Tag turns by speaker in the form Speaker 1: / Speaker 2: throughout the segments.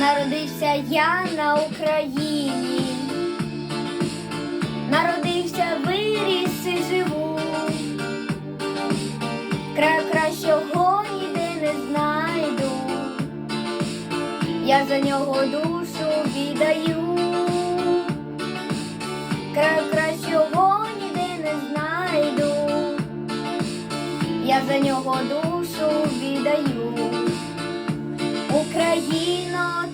Speaker 1: Народився я на Україні, народився, виріс і живу. Краю кращого ніде не знайду, я за нього душу віддаю. Краю кращого ніде не знайду, я за нього душу віддаю. Україно,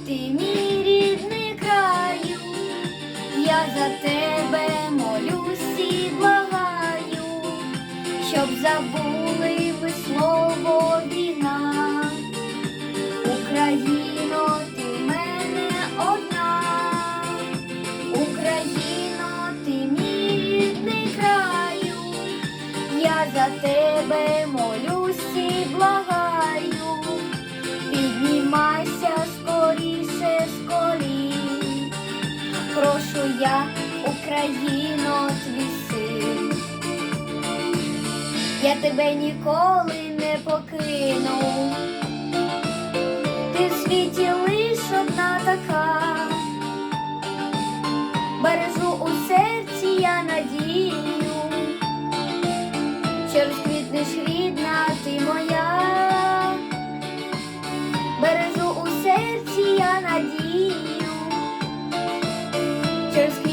Speaker 1: ти мій рідний краю, я за тебе молюсь і благаю, щоб забули ви слово війна. Україно, ти мене одна, Україно, ти мій рідний краю, я за тебе прошу я, Україно, твій син. Я тебе ніколи не покину. Ти в світі лиш одна така, бережу у серці я надію, що розквітнеш рідна sisters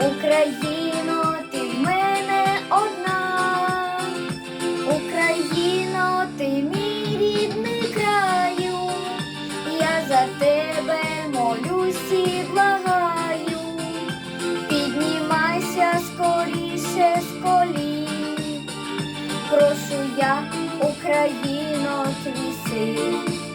Speaker 1: Україно, ти в мене одна, Україно, ти мій рідний краю, я за тебе молюсь і благаю, піднімайся скоріше з колін, прошу я, Україно, твій син.